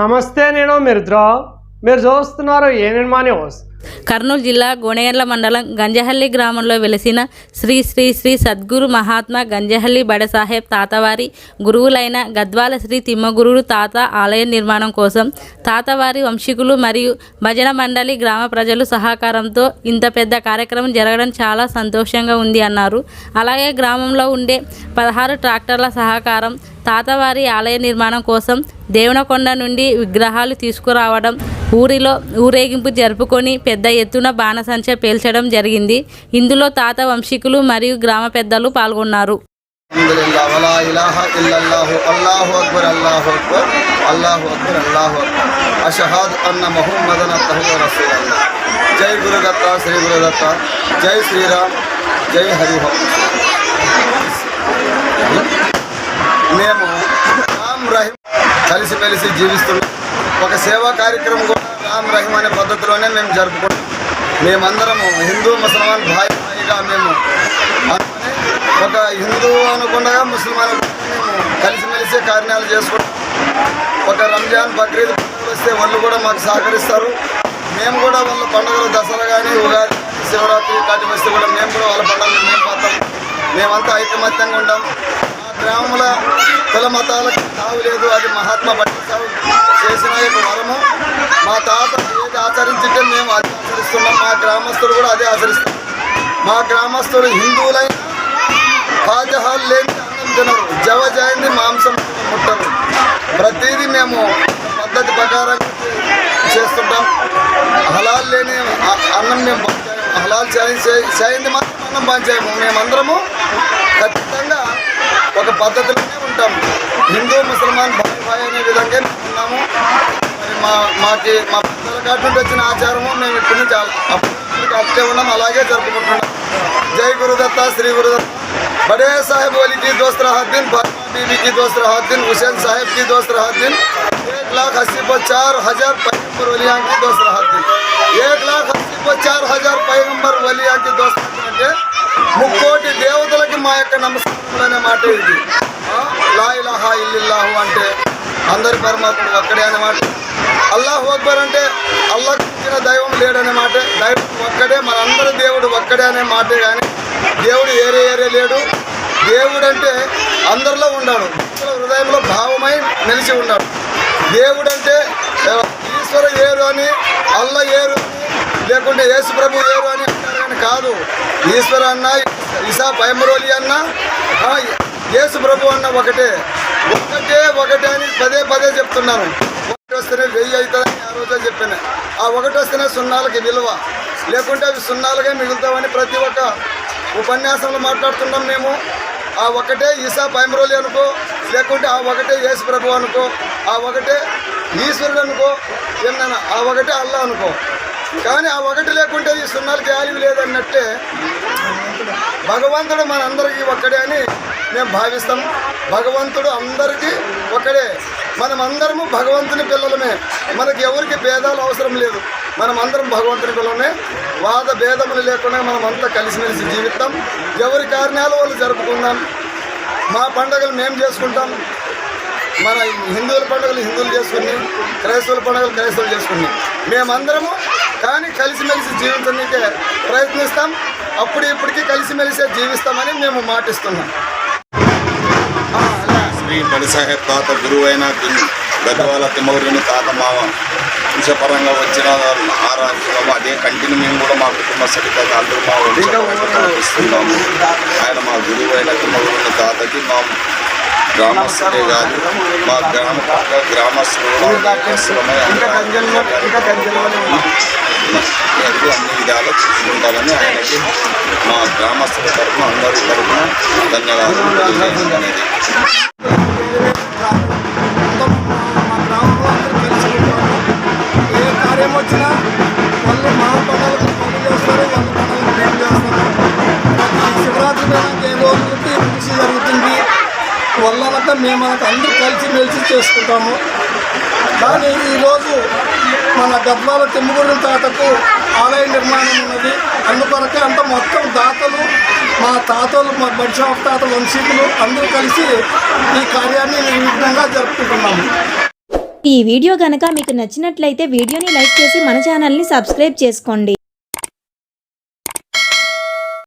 నమస్తే నేను మిర్ద్రా. మీరు చూస్తున్నారు ఏఎన్మా న్యూస్ కర్నూలు జిల్లా గోనెగండ్ల మండలం గంజహల్లి గ్రామంలో వెలిసిన శ్రీ శ్రీ శ్రీ సద్గురు మహాత్మా గంజహల్లి బడసాహెబ్ తాతవారి గురువులైన గద్వాల శ్రీ తిమ్మగురుడు తాత ఆలయ నిర్మాణం కోసం తాతవారి వంశీకులు మరియు భజన మండలి గ్రామ ప్రజలు సహకారంతో ఇంత పెద్ద కార్యక్రమం జరగడం చాలా సంతోషంగా ఉంది అన్నారు. అలాగే గ్రామంలో ఉండే పదహారు ట్రాక్టర్ల సహకారం తాతవారి ఆలయ నిర్మాణం కోసం దేవనకొండ నుండి విగ్రహాలు తీసుకురావడం ఊరిలో ఊరేగింపు జరుపుకొని పెద్ద ఎత్తున బాణసంచ పేల్చడం జరిగింది ఇందులో తాత వంశీకులు మరియు గ్రామ పెద్దలు పాల్గొన్నారు అల్హమ్దులిల్లాహ్ వలా ఇలాహ ఇల్లల్లాహు అల్లాహు అక్బర్ జై గురుదత్త శ్రీ గురుదత్త జై శ్రీరామ్ జై హరిహ మేము రామ్ రహీం కలిసిమెలిసి జీవిస్తున్నాం ఒక సేవా కార్యక్రమం కూడా రామ్ రహీం అనే పద్ధతిలోనే మేము జరుపుకుంటాం మేమందరము హిందూ ముసల్మాన్ భాయి భాయిగా మేము ఒక హిందూ అనుకుండా ముస్లిం మేము కలిసిమెలిసి కార్యాలు చేసుకుంటాం. ఒక రంజాన్ బక్రీద్ పండుగలు వస్తే వాళ్ళు కూడా మాకు సహకరిస్తారు. మేము కూడా వాళ్ళ పండుగలు దసరా కానీ ఉగాది శివరాత్రి కాటి వస్తే కూడా మేము కూడా వాళ్ళ పండుగలు మేము పోతాం మేమంతా ఐకమత్యంగా ఉంటాం మా గ్రామంలో కుల మతాలకు తావు లేదు. అది మహాత్మా పట్టిస్తావు చేసిన యొక్క మా తాత ఏది ఆచరించింటే మేము అది ఆచరిస్తున్నాం. మా గ్రామస్తులు కూడా అదే ఆచరిస్తాం మా గ్రామస్తులు హిందువులైన పాజహాలు లేని అన్నం తినరు. జవ జాయింది మాంసం ముట్టరు. ప్రతిదీ మేము పద్ధతి ప్రకారం చేస్తుంటాం. హలాల్ లేని అన్నం మేము హలాల్ చేయి చేయింది మాత్రం అన్నం పంచాము మేమందరము ఖచ్చితంగా ఒక పద్ధతిలోనే ఉంటాం. హిందూ ముసల్మాన్ భాయ్ భాయ్ అనే విధంగా ఉన్నాము. మాకి మా పెద్దల కాటి నుండి వచ్చిన ఆచారము మేము ఇప్పటి నుంచి అల- అప్పటి నుంచి అట్టే ఉన్నాం అలాగే జరుపుకుంటున్నాం జై గురుదత్త శ్రీ గురుదత్త बड़े साहब वाली की दोस्त रहा दिन फातिमा बीबी की दोस्त रहा दिन हुसैन साहब की दोस्त रहा दिन एक लाख अस्सी पर चार हजार पैगम्बर वलिया की दोस्त रहा दिन एक लाख अस्सी पर चार हजार पैगम्बर వలియా की दोस्त అంటే ముక్కోటి దేవతలకి మా యొక్క నమస్కారం అనే మాట ఇది ఆ, లా ఇలాహా ఇల్లిల్లాహు అంటే అందరి పరమాత్ముడు ఒక్కడే అనే మాట. అక్బర్ అంటే అల్లాహ్ ఇచ్చిన దైవం లేడనే మాట. దైవం ఒక్కడే మనందరి దేవుడు ఒక్కడే అనే మాటే కానీ దేవుడు ఏరే ఏరే లేడు. దేవుడు అంటే అందరిలో ఉన్నాడు హృదయంలో భావమై నిలిచి ఉన్నాడు దేవుడు అంటే ఈశ్వర ఏరు అని అల్ల ఏరు అని లేకుంటే యేసు ప్రభు ఏరు అని అంటారు కాదు. ఈశ్వర అన్న ఇసా పైమరోలి అన్న యేసు ప్రభు అన్న ఒకటే. ఒకటే ఒకటే అని పదే పదే చెప్తున్నాను. ఒకటి వస్తేనే వెయ్యి అవుతుందని ఆ రోజే చెప్పాను. ఆ ఒకటి వస్తేనే సున్నాలకి విలువ. లేకుంటే అవి సున్నాలుగా మిగులుతామని ప్రతి ఒక్క ఉపన్యాసంలో మాట్లాడుతున్నాం మేము. ఆ ఒకటే ఈసా పైమరోలి అనుకో లేకుంటే ఆ ఒకటే యేసు ప్రభు అనుకో ఆ ఒకటే ఈశ్వరుడు అనుకో ఏమన్నా ఆ ఒకటే అల్లా అనుకో. కానీ ఆ ఒకటి లేకుంటే ఈ సున్నాలకి ఆలివి లేదన్నట్టే భగవంతుడు మనందరికీ ఒక్కడే అని మేము భావిస్తాం. భగవంతుడు అందరికీ ఒకడే. మనమందరము భగవంతుని పిల్లలమే. మనకి ఎవరికి భేదాలు అవసరం లేదు. మనం అందరం భగవంతుని పిల్లలమే. వాద భేదములు లేకుండా మనం అంతా కలిసిమెలిసి జీవిస్తాం. ఎవరి కారణాలు వాళ్ళు జరుపుకుందాం. మా పండుగలు మేము చేసుకుంటాం. మన హిందువుల పండుగలు హిందువులు చేసుకుని క్రైస్తవుల పండుగలు క్రైస్తవులు చేసుకుని. మేమందరము కానీ కలిసిమెలిసి జీవించడానికే ప్రయత్నిస్తాం. అప్పుడు ఇప్పటికీ కలిసిమెలిసే జీవిస్తామని మేము మాటిస్తున్నాం. శ్రీ బడిసాహెబ్ తాత గురువు అయిన గద్వాల తిమ్మగురిని తాత మావ వంశపరంగా వచ్చిన ఆరాధన అదే కంటిన్యూ మేము కూడా మా కుటుంబ సభ్యులతో అందరూ మా వంశపరంగా పాటిస్తున్నాము ఆయన మా గురువు అయిన తిమ్మగురిని తాతకి మా గ్రామస్తులే కాదు మా గ్రామ గ్రామస్తులు కూడా అవసరమై అందరూ ఎప్పుడు అన్ని విధాలు చూసుకుంటారని ఆయనకి మా గ్రామస్తుల తరఫున అందరి తరఫున ధన్యవాదాలు అనేది మా గ్రామంలో కలిసి ఉంటాము ఏ వాళ్ళు చేస్తారు మేము చేస్తాము మేమంతా అందరూ కలిసి మెలిసి చేసుకుంటాము. కానీ ఈరోజు మన గద్వాల తిమ్మగుడి తాతకు ఆలయ నిర్మాణం ఉన్నది. అందుకొరకే అంత మొత్తం దాతలు మా తాతలు మా బడ్షాప్ తాత వంశీకులు అందరూ కలిసి ఈ కార్యాన్ని నిర్విఘ్నంగా జరుపుకుంటున్నాము. ఈ వీడియో గనక మీకు నచ్చినట్లయితే వీడియోని లైక్ చేసి మన ఛానల్ని సబ్స్క్రైబ్ చేసుకోండి.